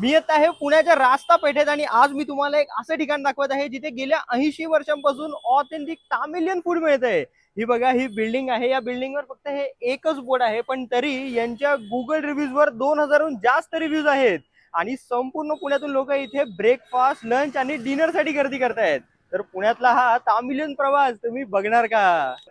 मी येत आहे पुण्याच्या रास्ता पेठेत आणि आज मी तुम्हाला एक असं ठिकाण दाखवत आहे जिथे गेल्या ऐंशी वर्षांपासून ऑथेंटिक तामिलियन फूड मिळत आहे ही बघा ही बिल्डिंग आहे. या बिल्डिंगवर फक्त हे एकच बोर्ड आहे पण तरी यांच्या गुगल रिव्ह्यूज वर दोन हजारहून जास्त रिव्ह्यूज आहेत. आणि संपूर्ण पुण्यातून लोक इथे ब्रेकफास्ट लंच आणि डिनरसाठी गर्दी करतायत. तर पुण्यातला हा तामिलियन प्रवास तुम्ही बघणार का?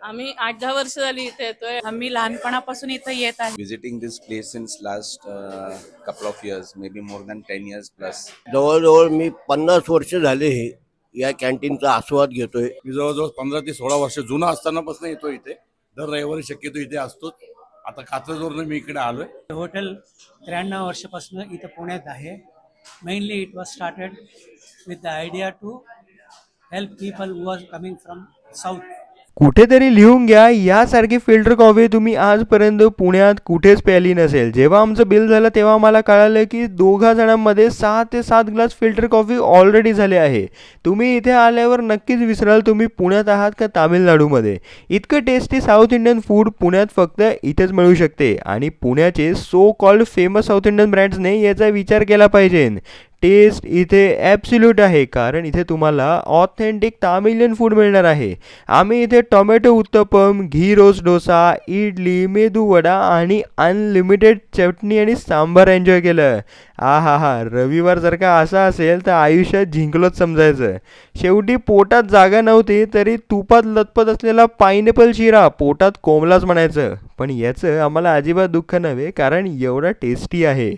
आम्ही आठ दहा वर्ष झाली इथे येतोय. आम्ही लहानपणापासून इथे येत आहे. Visiting this place since last uh, couple of years, maybe more than 10 years plus. जवळजवळ मी पन्नास वर्ष झाले हे या कॅन्टीनचा आस्वाद घेतोय. मी जवळजवळ पंधरा ते सोळा वर्ष जुना असतानापासून येतो इथे. दर रविवारी शक्यतो इथे असतोच. आता कात्रजवरून मी इकडे आलोय. हॉटेल त्र्याण्णव वर्षापासून इथं पुण्यात आहे. Mainly it was started with the idea to help people who are coming from south कुठेतरी लिहून घ्या यासारखी फिल्टर कॉफी तुम्ही आजपर्यंत पुण्यात कुठेच प्याली नसेल. जेव्हा आमचं बिल झालं तेव्हा मला कळालं की दोघा जणांमध्ये सहा ते सात ग्लास फिल्टर कॉफी ऑलरेडी झाले आहे. तुम्ही इथे आल्यावर नक्कीच विसराल तुम्ही पुण्यात आहात का तामिळनाडूमध्ये? इतकं टेस्टी साऊथ इंडियन फूड पुण्यात फक्त इथेच मिळू शकते. आणि पुण्याचे so called famous south Indian ब्रँड्सने याचा विचार केला पाहिजे. टेस्ट इथे ॲब्सल्यूट आहे. कारण इथे तुम्हाला ऑथेंटिक तामिलियन फूड मिळणार आहे. आम्ही इथे टोमॅटो उत्तपम घी रोज डोसा इडली मेदू वडा आणि अनलिमिटेड चटणी आणि सांबार एन्जॉय केलं. आ हा हा. रविवार जर का असा असेल तर आयुष्यात जिंकलोच समजायचं. शेवटी पोटात जागा नव्हती तरी तुपात लतपत असलेला पायनॅपल शिरा पोटात कोंबलाच म्हणायचं. पण याचं आम्हाला अजिबात दुःख नव्हे कारण एवढा टेस्टी आहे.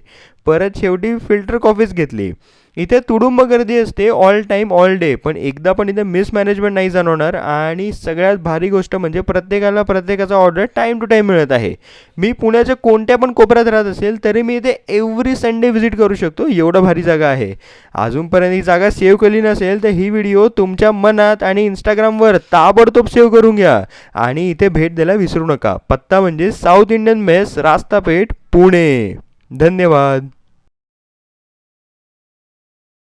परत शेवटी फिल्टर कॉफीच घेतली. इथे तुडुंब गर्दी असते ऑल टाईम ऑल डे पण एकदा पण इथे मिसमॅनेजमेंट नाही जाणवणार आणि सगळ्यात भारी गोष्ट म्हणजे प्रत्येकाला प्रत्येकाचा ऑर्डर टाईम टू टाईम मिळत आहे. मी पुण्याच्या कोणत्या पण कोपऱ्यात राहत असेल तरी मी इथे एव्हरी संडे व्हिजिट करू शकतो. एवढं भारी जागा आहे. अजूनपर्यंत ही जागा सेव्ह केली नसेल तर ही व्हिडिओ तुमच्या मनात आणि इंस्टाग्रामवर ताबडतोब सेव्ह करून घ्या. आणि इथे भेट द्यायला विसरू नका. पत्ता म्हणजे south Indian mess Rastapeth Pune. धन्यवाद.